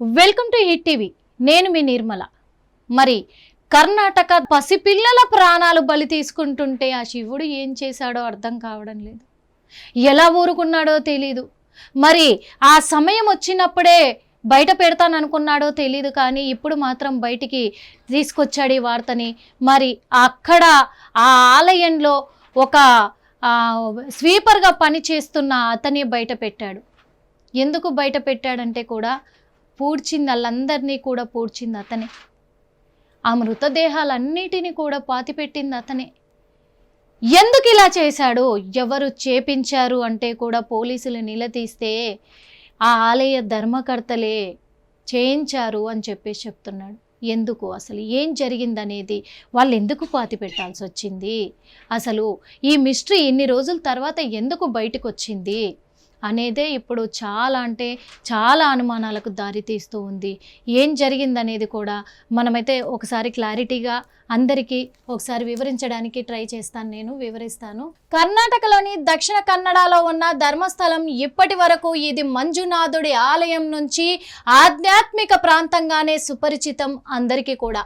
Welcome to hit TV. నేను మీ నిర్మల. మరి కర్ణాటక పసిపిల్లల ప్రాణాలు బలి తీసుకుంటుంటే ఆ శివుడు ఏం చేశాడో అర్థం కావడం లేదు. ఎలా ఊరుకున్నాడో తెలీదు. మరి ఆ సమయం వచ్చినప్పుడే బయట పెడతాననుకున్నాడో తెలీదు కానీ ఇప్పుడు మాత్రం బయటికి తీసుకొచ్చాడు ఈ వార్తని. మరి అక్కడ ఆ ఆలయంలో ఒక స్వీపర్గా పని చేస్తున్న అతనే బయట పెట్టాడు. ఎందుకు బయట పెట్టాడంటే కూడా పూడ్చింది వాళ్ళందరినీ కూడా పూడ్చింది అతనే. ఆ మృతదేహాలన్నిటినీ కూడా పాతిపెట్టింది అతనే. ఎందుకు ఇలా చేశాడు ఎవరు చేపించారు అంటే కూడా పోలీసులు నిలదీస్తే ఆ ఆలయ ధర్మకర్తలే చేయించారు అని చెప్పేసి చెప్తున్నాడు. ఎందుకు? అసలు ఏం జరిగిందనేది వాళ్ళు ఎందుకు పాతి పెట్టాల్సి వచ్చింది అసలు ఈ మిస్టరీ ఇన్ని రోజుల తర్వాత ఎందుకు బయటకు వచ్చింది అనేదే ఇప్పుడు చాలా అంటే చాలా అనుమానాలకు దారితీస్తూ ఉంది. ఏం జరిగిందనేది కూడా మనమైతే ఒకసారి క్లారిటీగా అందరికీ ఒకసారి వివరించడానికి ట్రై చేస్తాను నేను వివరిస్తాను. కర్ణాటకలోని దక్షిణ కన్నడలో ఉన్న ధర్మస్థలం ఇప్పటి వరకు ఇది మంజునాథుడి ఆలయం నుంచి ఆధ్యాత్మిక ప్రాంతంగానే సుపరిచితం అందరికీ కూడా.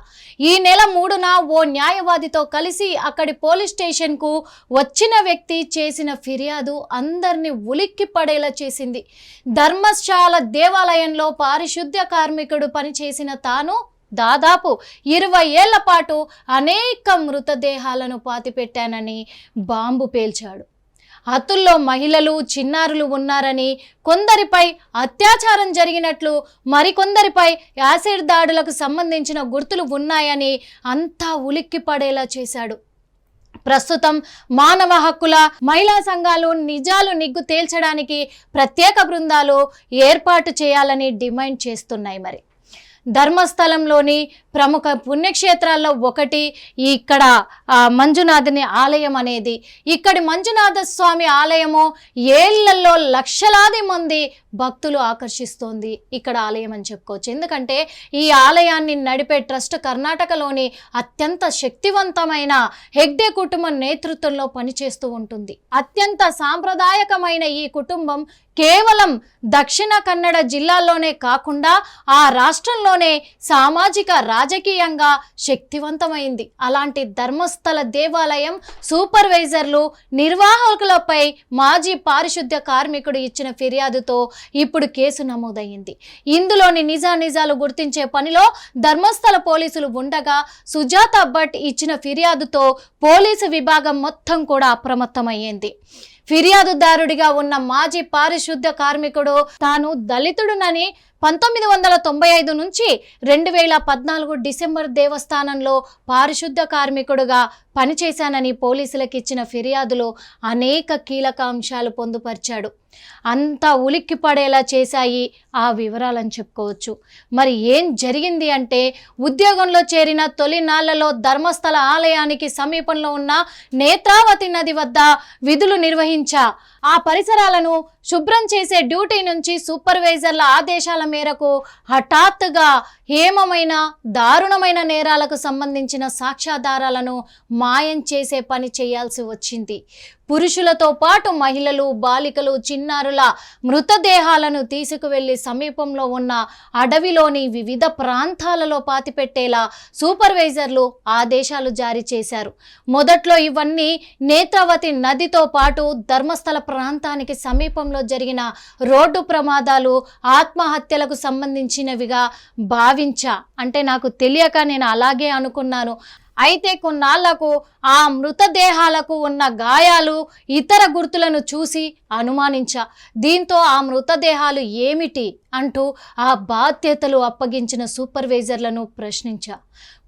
ఈ నెల మూడున ఓ న్యాయవాదితో కలిసి అక్కడి పోలీస్ స్టేషన్కు వచ్చిన వ్యక్తి చేసిన ఫిర్యాదు అందరినీ ఉలిక్కి పడేలా చేసింది. ధర్మశాల దేవాలయంలో పారిశుద్ధ్య కార్మికుడు పనిచేసిన తాను దాదాపు ఇరవై ఏళ్ళ పాటు అనేక మృతదేహాలను పాతిపెట్టానని బాంబు పేల్చాడు. హతుల్లో మహిళలు చిన్నారులు ఉన్నారని కొందరిపై అత్యాచారం జరిగినట్లు మరికొందరిపై యాసిడ్ దాడులకు సంబంధించిన గుర్తులు ఉన్నాయని అంతా ఉలిక్కిపడేలా చేశాడు. ప్రస్తుతం మానవ హక్కుల మహిళా సంఘాలు నిజాలు నిగ్గు తేల్చడానికి ప్రత్యేక బృందాలు ఏర్పాటు చేయాలని డిమాండ్ చేస్తున్నాయి మరి. ధర్మస్థలంలోని ప్రముఖ పుణ్యక్షేత్రాల్లో ఒకటి ఇక్కడ మంజునాథుని ఆలయం అనేది. ఇక్కడి మంజునాథ స్వామి ఆలయము ఏళ్ళలో లక్షలాది మంది భక్తులు ఆకర్షిస్తోంది ఇక్కడ ఆలయం అని చెప్పుకోవచ్చు. ఎందుకంటే ఈ ఆలయాన్ని నడిపే ట్రస్ట్ కర్ణాటకలోని అత్యంత శక్తివంతమైన హెగ్డే కుటుంబం నేతృత్వంలో పనిచేస్తూ ఉంటుంది. అత్యంత సాంప్రదాయకమైన ఈ కుటుంబం కేవలం దక్షిణ కన్నడ జిల్లాల్లోనే కాకుండా ఆ రాష్ట్రంలోనే సామాజిక రాజకీయంగా శక్తివంతమైంది. అలాంటి ధర్మస్థల దేవాలయం సూపర్వైజర్లు నిర్వాహకులపై మాజీ పారిశుద్ధ్య కార్మికుడు ఇచ్చిన ఫిర్యాదుతో ఇప్పుడు కేసు నమోదయ్యింది. ఇందులోని నిజానిజాలు గుర్తించే పనిలో ధర్మస్థల పోలీసులు ఉండగా సుజాత భట్ ఇచ్చిన ఫిర్యాదుతో పోలీసు విభాగం మొత్తం కూడా అప్రమత్తమయ్యింది. ఫిర్యాదుదారుడిగా ఉన్న మాజీ పారిశుద్ధ కార్మికుడు తాను దళితుడునని పంతొమ్మిది వందల తొంభై ఐదు నుంచి రెండు వేల పద్నాలుగు డిసెంబర్ దేవస్థానంలో పారిశుద్ధ కార్మికుడుగా పనిచేశానని పోలీసులకు ఇచ్చిన ఫిర్యాదులో అనేక కీలక అంశాలు పొందుపరిచాడు. అంతా ఉలిక్కి పడేలా చేశాయి ఆ వివరాలని చెప్పుకోవచ్చు. మరి ఏం జరిగింది అంటే ఉద్యోగంలో చేరిన తొలి నాళ్ళలో ధర్మస్థల ఆలయానికి సమీపంలో ఉన్న నేత్రావతి నది వద్ద విధులు నిర్వహించా. ఆ పరిసరాలను శుభ్రం చేసే డ్యూటీ నుంచి సూపర్వైజర్ల ఆదేశాల మేరకు హఠాత్తుగా హేమమైన దారుణమైన నేరాలకు సంబంధించిన సాక్ష్యాధారాలను మాయం చేసే పని చేయాల్సి వచ్చింది. పురుషులతో పాటు మహిళలు బాలికలు చిన్నారుల మృతదేహాలను తీసుకువెళ్ళి సమీపంలో ఉన్న అడవిలోని వివిధ ప్రాంతాలలో పాతిపెట్టేలా సూపర్వైజర్లు ఆదేశాలు జారీ చేశారు. మొదట్లో ఇవన్నీ నేత్రావతి నదితో పాటు ధర్మస్థల ప్రాంతానికి సమీపంలో జరిగిన రోడ్డు ప్రమాదాలు ఆత్మహత్యలకు సంబంధించినవిగా భావించా. అంటే నాకు తెలియక నేను అలాగే అనుకున్నాను. అయితే కొన్నాళ్ళకు ఆ మృతదేహాలకు ఉన్న గాయాలు ఇతర గుర్తులను చూసి అనుమానించా. దీంతో ఆ మృతదేహాలు ఏమిటి అంటూ ఆ బాధ్యతలు అప్పగించిన సూపర్వైజర్లను ప్రశ్నించా.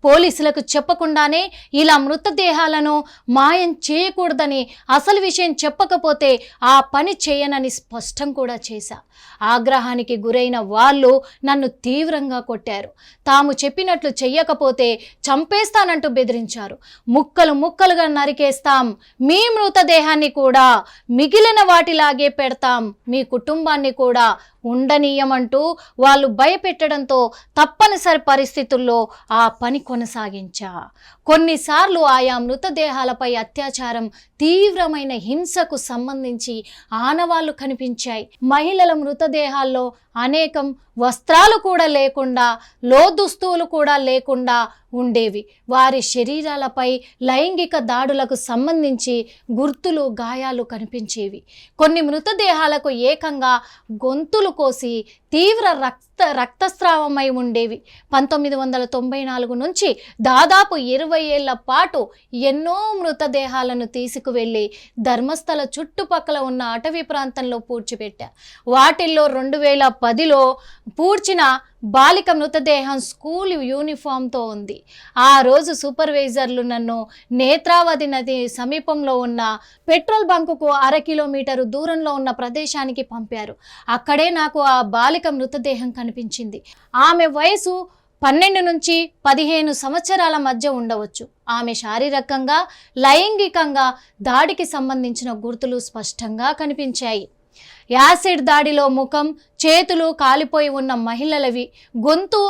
పోలీసులకు చెప్పకుండానే ఇలా మృతదేహాలను మాయం చేయకూడదని అసలు విషయం చెప్పకపోతే ఆ పని చేయనని స్పష్టం కూడా చేశా. ఆగ్రహానికి గురైన వాళ్ళు నన్ను తీవ్రంగా కొట్టారు. తాము చెప్పినట్లు చెయ్యకపోతే చంపేస్తానంటూ బెదిరించారు. ముక్కలు ముక్కలుగా నరికేస్తాం. మీ మృతదేహాన్ని కూడా మిగిలిన వాటిలాగే పెడతాం. మీ కుటుంబాన్ని కూడా ఉండనీయమంటూ వాళ్ళు భయపెట్టడంతో తప్పనిసరి పరిస్థితుల్లో ఆ పని కొనసాగించా. కొన్నిసార్లు ఆయా మృతదేహాలపై అత్యాచారం తీవ్రమైన హింసకు సంబంధించి ఆనవాళ్ళు కనిపించాయి. మహిళల మృతదేహాల్లో అనేకం వస్త్రాలు కూడా లేకుండా లోదుస్తువులు కూడా లేకుండా ఉండేవి. వారి శరీరాలపై లైంగిక దాడులకు సంబంధించి గుర్తులు గాయాలు కనిపించేవి. కొన్ని మృతదేహాలకు ఏకంగా గొంతులు కోసి తీవ్ర రక్త రక్తస్రావమై ఉండేవి. పంతొమ్మిది వందల తొంభై నాలుగు నుంచి దాదాపు ఇరవై ఏళ్ళ పాటు ఎన్నో మృతదేహాలను తీసుకువెళ్ళి ధర్మస్థల చుట్టుపక్కల ఉన్న అటవీ ప్రాంతంలో పూడ్చిపెట్టా. వాటిల్లో రెండు వేల పదిలో పూడ్చిన బాలిక మృతదేహం స్కూల్ యూనిఫామ్తో ఉంది. ఆ రోజు సూపర్వైజర్లు నన్ను నేత్రావతి నది సమీపంలో ఉన్న పెట్రోల్ బంకుకు అర కిలోమీటరు దూరంలో ఉన్న ప్రదేశానికి పంపారు. అక్కడే నాకు ఆ బాలిక మృతదేహం కనిపించింది. ఆమె వయసు పన్నెండు నుంచి పదిహేను సంవత్సరాల మధ్య ఉండవచ్చు. ఆమె శారీరకంగా లైంగికంగా దాడికి సంబంధించిన గుర్తులు స్పష్టంగా కనిపించాయి. యాసిడ్ దాడిలో ముఖం చేతులు కాలిపోయి ఉన్న మహిళలవి గొంతు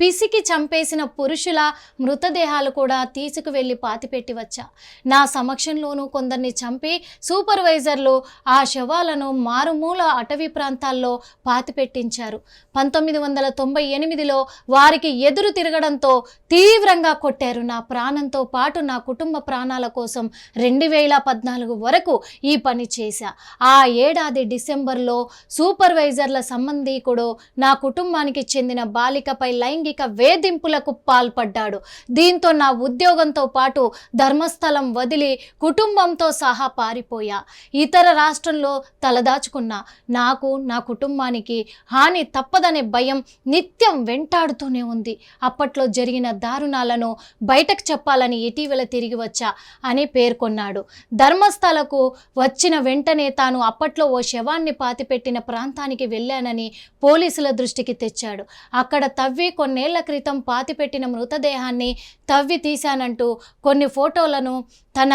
పిసికి చంపేసిన పురుషుల మృతదేహాలు కూడా తీసుకువెళ్ళి పాతిపెట్టి వచ్చా నా సమక్షంలోనూ కొందరిని చంపి సూపర్వైజర్లు ఆ శవాలను మారుమూల అటవీ ప్రాంతాల్లో పాతిపెట్టించారు. పంతొమ్మిది వందల తొంభై ఎనిమిదిలో వారికి ఎదురు తిరగడంతో తీవ్రంగా కొట్టారు. నా ప్రాణంతో పాటు నా కుటుంబ ప్రాణాల కోసం రెండు వేల పద్నాలుగు వరకు ఈ పని చేశా. ఆ ఏడాది డిసెంబర్లో సూపర్వైజర్ల సంబంధీకుడు నా కుటుంబానికి చెందిన బాలికపై లైంగిక వేధింపులకు పాల్పడ్డాడు. దీంతో నా ఉద్యోగంతో పాటు ధర్మస్థలం వదిలి కుటుంబంతో సహా పారిపోయా. ఇతర రాష్ట్రంలో తలదాచుకున్నా. నాకు నా కుటుంబానికి హాని తప్పదనే భయం నిత్యం వెంటాడుతూనే ఉంది. అప్పట్లో జరిగిన దారుణాలను బయటకు చెప్పాలని ఇటీవల తిరిగి వచ్చా అని పేర్కొన్నాడు. ధర్మస్థలకు వచ్చిన వెంటనే తాను అప్పట్లో ఓ శవాన్ని పాతిపెట్టిన ప్రాంతానికి వెళ్ళానని పోలీసుల దృష్టికి తెచ్చాడు. అక్కడ తవ్వి కొన్ని కొన్నేళ్ళ క్రితం పాతిపెట్టిన మృతదేహాన్ని తవ్వి తీశానంటూ కొన్ని ఫోటోలను తన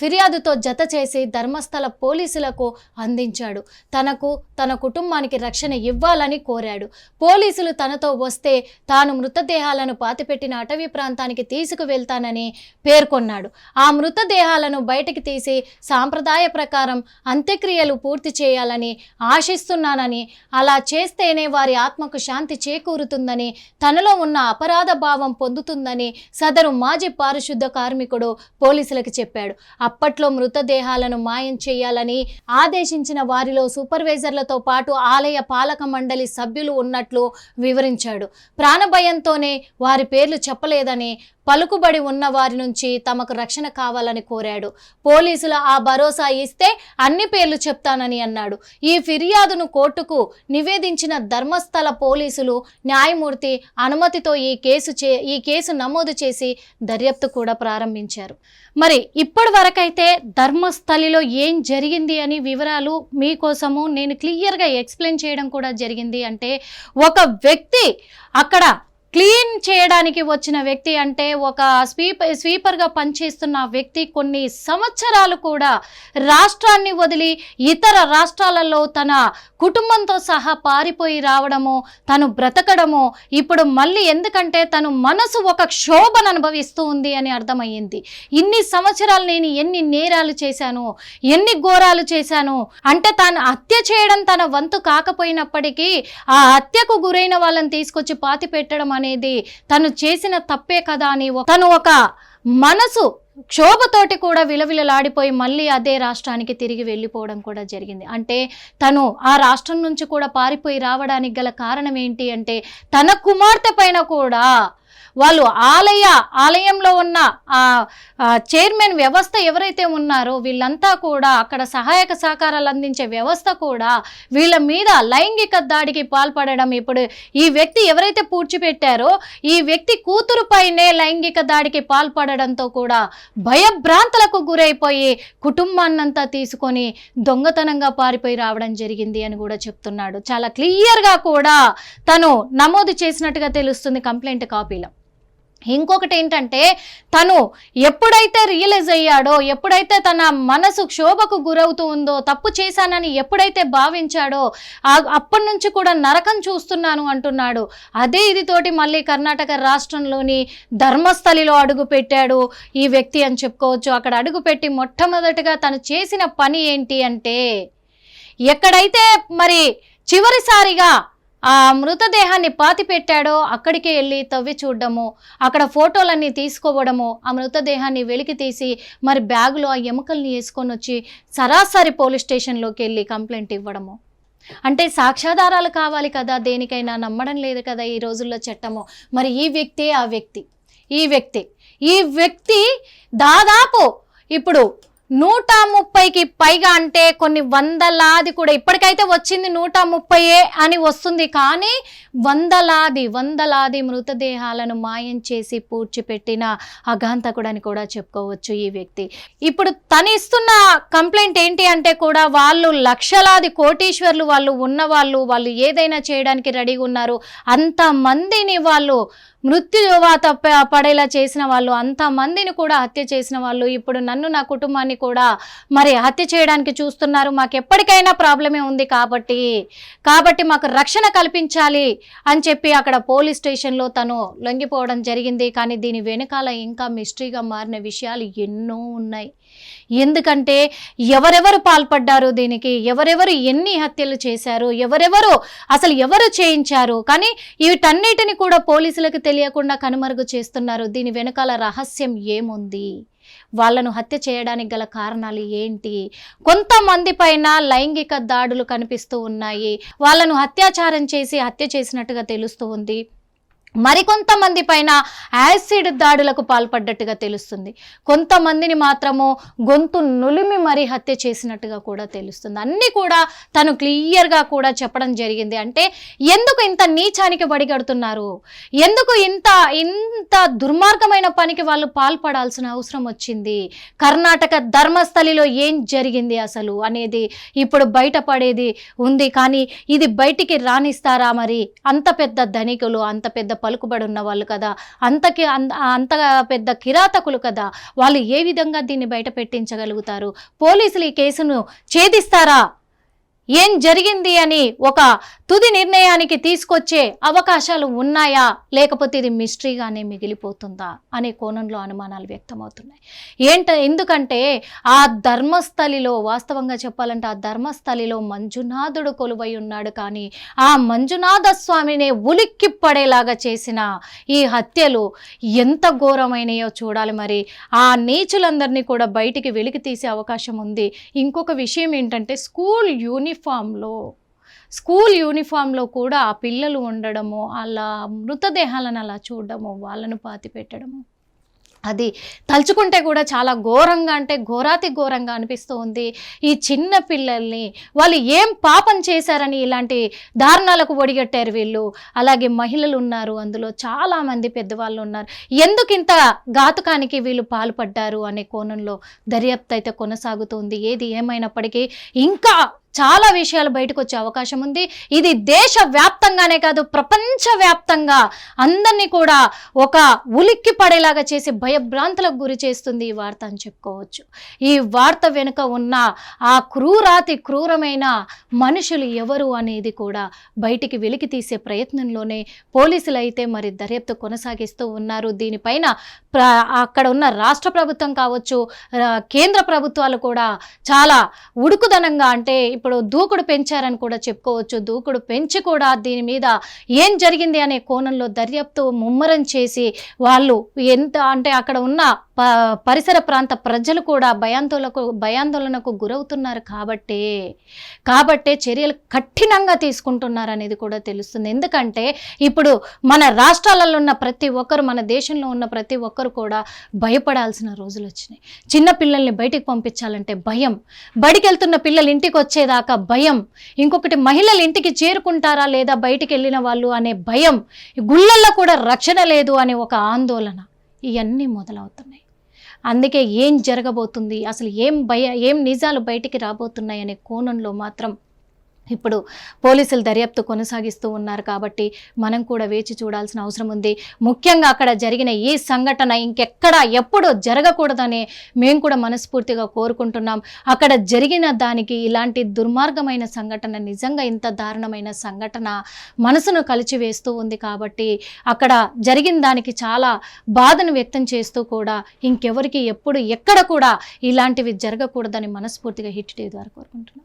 ఫిర్యాదుతో జత చేసి ధర్మస్థల పోలీసులకు అందించాడు. తనకు తన కుటుంబానికి రక్షణ ఇవ్వాలని కోరాడు. పోలీసులు తనతో వస్తే తాను మృతదేహాలను పాతిపెట్టిన అటవీ ప్రాంతానికి తీసుకువెళ్తానని పేర్కొన్నాడు. ఆ మృతదేహాలను బయటికి తీసి సాంప్రదాయ ప్రకారం అంత్యక్రియలు పూర్తి చేయాలని ఆశిస్తున్నానని అలా చేస్తేనే వారి ఆత్మకు శాంతి చేకూరుతుందని తనలో ఉన్న అపరాధ భావం పొందుతుందని సదరు మాజీ పారిశుద్ధ కార్మికుడు పోలీసులకు చెప్పాడు. అప్పట్లో మృతదేహాలను మాయం చేయాలని ఆదేశించిన వారిలో సూపర్వైజర్లతో పాటు ఆలయ పాలక మండలి సభ్యులు ఉన్నట్లు వివరించాడు. ప్రాణభయంతోనే వారి పేర్లు చెప్పలేదని పలుకుబడి ఉన్న వారి నుంచి తమకు రక్షణ కావాలని కోరాడు. పోలీసులు ఆ భరోసా ఇస్తే అన్ని పేర్లు చెప్తానని అన్నాడు. ఈ ఫిర్యాదును కోర్టుకు నివేదించిన ధర్మస్థల పోలీసులు న్యాయమూర్తి అనుమతితో ఈ కేసు చే ఈ కేసు నమోదు చేసి దర్యాప్తు కూడా ప్రారంభించారు. మరి ఇప్పటి వరకైతే ధర్మస్థలిలో ఏం జరిగింది అని వివరాలు మీకోసము నేను క్లియర్గా ఎక్స్ప్లెయిన్ చేయడం కూడా జరిగింది. అంటే ఒక వ్యక్తి అక్కడ క్లీన్ చేయడానికి వచ్చిన వ్యక్తి అంటే ఒక స్వీపర్ స్వీపర్గా పనిచేస్తున్న వ్యక్తి కొన్ని సంవత్సరాలు కూడా రాష్ట్రాన్ని వదిలి ఇతర రాష్ట్రాలలో తన కుటుంబంతో సహా పారిపోయి రావడము తను బ్రతకడము ఇప్పుడు మళ్ళీ ఎందుకంటే తను మనసు ఒక క్షోభను అనుభవిస్తూ ఉంది అని అర్థమయ్యింది. ఇన్ని సంవత్సరాలు నేను ఎన్ని నేరాలు చేశాను ఎన్ని ఘోరాలు చేశాను అంటే తాను హత్య చేయడం తన వంతు కాకపోయినప్పటికీ ఆ హత్యకు గురైన వాళ్ళని తీసుకొచ్చి పాతి పెట్టడం అనేది తను చేసిన తప్పే కదా అని తను ఒక మనసు క్షోభతోటి కూడా విలవిలలాడిపోయి మళ్ళీ అదే రాష్ట్రానికి తిరిగి వెళ్ళిపోవడం కూడా జరిగింది. అంటే తను ఆ రాష్ట్రం నుంచి కూడా పారిపోయి రావడానికి గల కారణం ఏంటి అంటే తన కుమార్తె పైన కూడా వాళ్ళు ఆలయ ఆలయంలో ఉన్న ఆ చైర్మన్ వ్యవస్థ ఎవరైతే ఉన్నారో వీళ్ళంతా కూడా అక్కడ సహాయక సహకారాలు అందించే వ్యవస్థ కూడా వీళ్ళ మీద లైంగిక దాడికి పాల్పడడం. ఇప్పుడు ఈ వ్యక్తి ఎవరైతే పూడ్చిపెట్టారో ఈ వ్యక్తి కూతురు పైనే లైంగిక దాడికి పాల్పడడంతో కూడా భయభ్రాంతులకు గురైపోయి కుటుంబాన్నంతా తీసుకొని దొంగతనంగా పారిపోయి రావడం జరిగింది అని కూడా చెప్తున్నాడు. చాలా క్లియర్గా కూడా తను నమోదు చేసినట్టుగా తెలుస్తుంది కంప్లైంట్ కాపీలో. ఇంకొకటి ఏంటంటే తను ఎప్పుడైతే రియలైజ్ అయ్యాడో ఎప్పుడైతే తన మనసు క్షోభకు గురవుతూ ఉందో తప్పు చేశానని ఎప్పుడైతే భావించాడో అప్పటి నుంచి కూడా నరకం చూస్తున్నాను అంటున్నాడు. అదే ఇది తోటి మళ్ళీ కర్ణాటక రాష్ట్రంలోని ధర్మస్థలిలో అడుగు పెట్టాడు ఈ వ్యక్తి అని చెప్పుకోవచ్చు. అక్కడ అడుగుపెట్టి మొట్టమొదటిగా తను చేసిన పని ఏంటి అంటే ఎక్కడైతే మరి చివరిసారిగా ఆ మృతదేహాన్ని పాతి పెట్టాడో అక్కడికే వెళ్ళి తవ్వి చూడడము. అక్కడ ఫోటోలన్నీ తీసుకోవడము. ఆ మృతదేహాన్ని వెలికి తీసి మరి బ్యాగులో ఆ ఎముకల్ని వేసుకొని వచ్చి సరాసరి పోలీస్ స్టేషన్లోకి వెళ్ళి కంప్లైంట్ ఇవ్వడము. అంటే సాక్ష్యాధారాలు కావాలి కదా దేనికైనా నమ్మడం లేదు కదా ఈ రోజుల్లో చట్టము. మరి ఈ వ్యక్తే ఆ వ్యక్తి. ఈ వ్యక్తి. ఈ వ్యక్తి దాదాపు ఇప్పుడు నూట ముప్పైకి పైగా అంటే కొన్ని వందలాది కూడా ఇప్పటికైతే వచ్చింది నూట ముప్పైయే అని వస్తుంది. కానీ వందలాది వందలాది మృతదేహాలను మాయం చేసి పూడ్చిపెట్టిన అగాంతకుడని కూడా చెప్పుకోవచ్చు ఈ వ్యక్తి. ఇప్పుడు తను ఇస్తున్న కంప్లైంట్ ఏంటి అంటే కూడా వాళ్ళు లక్షలాది కోటీశ్వర్లు వాళ్ళు ఉన్నవాళ్ళు వాళ్ళు ఏదైనా చేయడానికి రెడీగా ఉన్నారు. అంతమందిని వాళ్ళు మృత్యువాత ప- పడేలా చేసిన వాళ్ళు అంతమందిని కూడా హత్య చేసిన వాళ్ళు ఇప్పుడు నన్ను నా కుటుంబాన్ని కూడా మరి హత్య చేయడానికి చూస్తున్నారు. మాకు ఎప్పటికైనా ప్రాబ్లమే ఉంది కాబట్టి కాబట్టి మాకు రక్షణ కల్పించాలి అని చెప్పి అక్కడ పోలీస్ స్టేషన్లో తను లొంగిపోవడం జరిగింది. కానీ దీని వెనకాల ఇంకా మిస్టరీగా మారిన విషయాలు ఎన్నో ఉన్నాయి. ఎందుకంటే ఎవరెవరు పాల్పడ్డారు దీనికి? ఎవరెవరు ఎన్ని హత్యలు చేశారు? ఎవరెవరు అసలు ఎవరు చేయించారు? కానీ వీటన్నిటిని కూడా పోలీసులకు తెలియకుండా కనుమరుగు చేస్తున్నారు. దీని వెనకాల రహస్యం ఏముంది? వాళ్ళను హత్య చేయడానికి గల కారణాలు ఏంటి? కొంతమంది పైన లైంగిక దాడులు కనిపిస్తూ ఉన్నాయి. వాళ్ళను అత్యాచారం చేసి హత్య చేసినట్టుగా తెలుస్తూ ఉంది. మరికొంతమంది పైన యాసిడ్ దాడులకు పాల్పడ్డట్టుగా తెలుస్తుంది. కొంతమందిని మాత్రము గొంతు నులిమి మరీ హత్య చేసినట్టుగా కూడా తెలుస్తుంది. అన్నీ కూడా తను క్లియర్గా కూడా చెప్పడం జరిగింది. అంటే ఎందుకు ఇంత నీచానికి బడిగడుతున్నారు ఎందుకు ఇంత ఇంత దుర్మార్గమైన పనికి వాళ్ళు పాల్పడాల్సిన అవసరం వచ్చింది? కర్ణాటక ధర్మస్థలిలో ఏం జరిగింది అసలు అనేది ఇప్పుడు బయటపడేది ఉంది. కానీ ఇది బయటికి రాణిస్తారా మరి? అంత పెద్ద ధనికులు అంత పెద్ద పలుకుబడి ఉన్న వాళ్ళు కదా. అంతకి అంత అంత పెద్ద కిరాతకులు కదా. వాళ్ళు ఏ విధంగా దీన్ని బయట పెట్టించగలుగుతారు? పోలీసులు ఈ కేసును ఛేదిస్తారా? ఏం జరిగింది అని ఒక తుది నిర్ణయానికి తీసుకొచ్చే అవకాశాలు ఉన్నాయా? లేకపోతే ఇది మిస్టరీగానే మిగిలిపోతుందా? అనే కోణంలో అనుమానాలు వ్యక్తమవుతున్నాయి. ఏంట ఎందుకంటే ఆ ధర్మస్థలిలో వాస్తవంగా చెప్పాలంటే ఆ ధర్మస్థలిలో మంజునాథుడు కొలువై ఉన్నాడు కానీ ఆ మంజునాథ స్వామినే ఉలిక్కి పడేలాగా చేసిన ఈ హత్యలు ఎంత ఘోరమైనయో చూడాలి మరి. ఆ నీచులందరినీ కూడా బయటికి వెలికి తీసే అవకాశం ఉంది. ఇంకొక విషయం ఏంటంటే స్కూల్ యూనిఫామ్లో స్కూల్ యూనిఫామ్లో కూడా ఆ పిల్లలు ఉండడము అలా మృతదేహాలను అలా చూడడము వాళ్ళను పాతి పెట్టడము. అది తలుచుకుంటే కూడా చాలా ఘోరంగా అంటే ఘోరాతి ఘోరంగా అనిపిస్తూ ఉంది ఈ చిన్న పిల్లల్ని వాళ్ళు ఏం పాపం చేశారని ఇలాంటి దారుణాలకు ఒడిగట్టారు వీళ్ళు. అలాగే మహిళలు ఉన్నారు అందులో చాలామంది పెద్దవాళ్ళు ఉన్నారు. ఎందుకు ఇంత ఘాతుకానికి వీళ్ళు పాల్పడ్డారు అనే కోణంలో దర్యాప్తు అయితే కొనసాగుతుంది. ఏది ఏమైనప్పటికీ ఇంకా చాలా విషయాలు బయటకు వచ్చే అవకాశం ఉంది. ఇది దేశ వ్యాప్తంగానే కాదు ప్రపంచ వ్యాప్తంగా అందరినీ కూడా ఒక ఉలిక్కి పడేలాగా చేసి భయభ్రాంతులకు గురి చేస్తుంది ఈ వార్త అని చెప్పుకోవచ్చు. ఈ వార్త వెనుక ఉన్న ఆ క్రూరాతి క్రూరమైన మనుషులు ఎవరు అనేది కూడా బయటికి వెలికి తీసే ప్రయత్నంలోనే పోలీసులు అయితే మరి దర్యాప్తు కొనసాగిస్తూ ఉన్నారు. దీనిపైన అక్కడ ఉన్న రాష్ట్ర ప్రభుత్వం కావచ్చు కేంద్ర ప్రభుత్వాలు కూడా చాలా ఉడుకుదనంగా అంటే ఇప్పుడు దూకుడు పెంచారని కూడా చెప్పుకోవచ్చు. దూకుడు పెంచి కూడా దీని మీద ఏం జరిగింది అనే కోణంలో దర్యాప్తు ముమ్మరం చేసి వాళ్ళు ఎంత అంటే అక్కడ ఉన్న ప పరిసర ప్రాంత ప్రజలు కూడా భయాందోళనకు భయాందోళనకు గురవుతున్నారు కాబట్టే కాబట్టే చర్యలు కఠినంగా తీసుకుంటున్నారు అనేది కూడా తెలుస్తుంది. ఎందుకంటే ఇప్పుడు మన రాష్ట్రాలలో ఉన్న ప్రతి ఒక్కరు మన దేశంలో ఉన్న ప్రతి ఒక్కరు కూడా భయపడాల్సిన రోజులు వచ్చినాయి. చిన్న పిల్లల్ని బయటికి పంపించాలంటే భయం. బడికి వెళ్తున్న పిల్లలు ఇంటికి వచ్చేదా వచ్చేదాకా భయం. ఇంకొకటి మహిళలు ఇంటికి చేరుకుంటారా లేదా బయటికి వెళ్ళిన వాళ్ళు అనే భయం. గుళ్ళల్లో కూడా రక్షణ లేదు అనే ఒక ఆందోళన. ఇవన్నీ మొదలవుతున్నాయి. అందుకే ఏం జరగబోతుంది? అసలు ఏం భయ ఏం నిజాలు బయటికి రాబోతున్నాయి అనే కోణంలో మాత్రం ఇప్పుడు పోలీసులు దర్యాప్తు కొనసాగిస్తూ ఉన్నారు కాబట్టి మనం కూడా వేచి చూడాల్సిన అవసరం ఉంది. ముఖ్యంగా అక్కడ జరిగిన ఈ సంఘటన ఇంకెక్కడ ఎప్పుడు జరగకూడదని మేము కూడా మనస్ఫూర్తిగా కోరుకుంటున్నాం. అక్కడ జరిగిన దానికి ఇలాంటి దుర్మార్గమైన సంఘటన నిజంగా ఇంత దారుణమైన సంఘటన మనసును కలిచివేస్తూ ఉంది కాబట్టి అక్కడ జరిగిన దానికి చాలా బాధను వ్యక్తం చేస్తూ కూడా ఇంకెవరికి ఎప్పుడు ఎక్కడ కూడా ఇలాంటివి జరగకూడదని మనస్ఫూర్తిగా హిట్ టీవీ ద్వారా కోరుకుంటున్నాం.